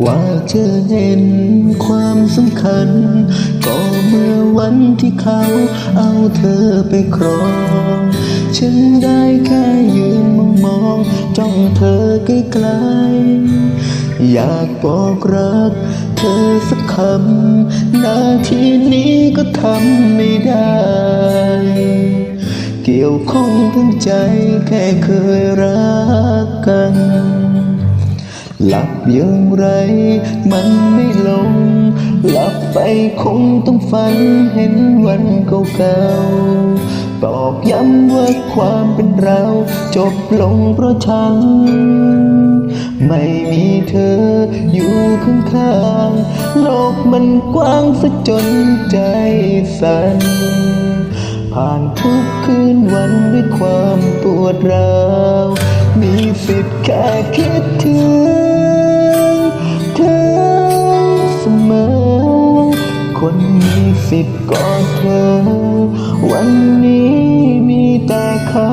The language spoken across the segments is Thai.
กว่าจะเห็นความสำคัญ ก็เมื่อวันที่เขาเอาเธอไปครอง ฉันได้แค่ยืนมองมองจ้องเธอไกลๆอยากบอกรักเธอสักคำนาทีนี้ก็ทำไม่ได้ เกี่ยวข้องทั้งใจแค่เคยรักกัน หลับอย่างไรมันไม่ลง หลับไปคงต้องฝันเห็นวันเก่าๆตอกย้ำว่าความเป็นเรา จบลงเพราะฉัน ไม่มีเธออยู่ข้างๆโลกมันกว้างซะจนใจสั่นผ่านทุกคืนวันด้วยความปวดร้าว มีสิทธิ์แค่คิดถึง สิทธิ์ก็เธอ วันนี้มีแต่เขา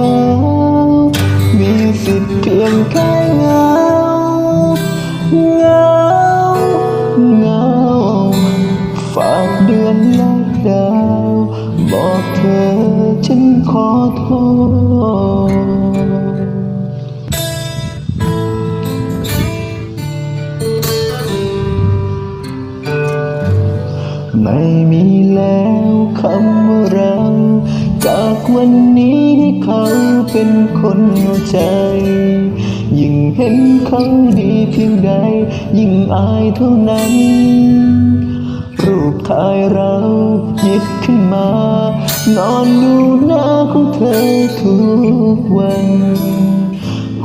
มีสิทธิ์เพียงแค่เงาเงาเงาฝากเดือนและดาว บอกเธอฉันขอโทษ ไม่มีแล้วคำว่าเราจากวันนี้ให้เขาเป็นคนเอาใจ ยิ่งเห็นเขาดีเพียงใด ยิ่งอายเท่านั้น รูปถ่ายเราหยิบขึ้นมา นอนดูหน้าของเธอทุกวัน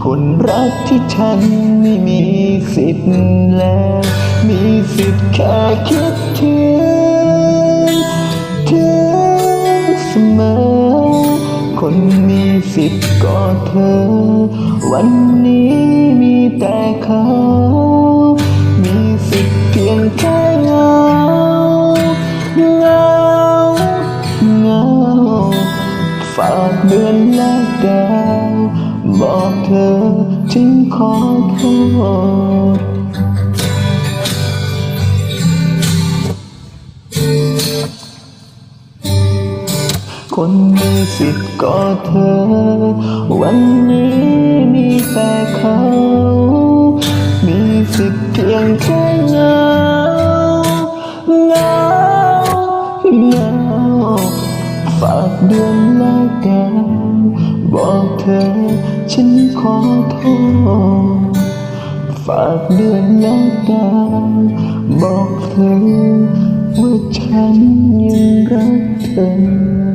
คนรักที่ฉันไม่มีสิทธิ์แล้ว มีสิทธิ์แค่คิดถึง สิทธ์ก็เธอ วันนี้มีแต่เขา มีสิทธิ์เพียงแค่เงาเงาเงาฝากเดือนและดาวบอกเธอฉันขอโทษ คนมีสิทธิ์ก็เธอ วันนี้มีแต่เขา มีสิทธิ์เพียงแค่เหงาเหงาเหงาฝากเดือนและดาวบอกเธอฉันขอโทษฝากเดือนและดาวบอกเธอว่าฉันยังรักเธอ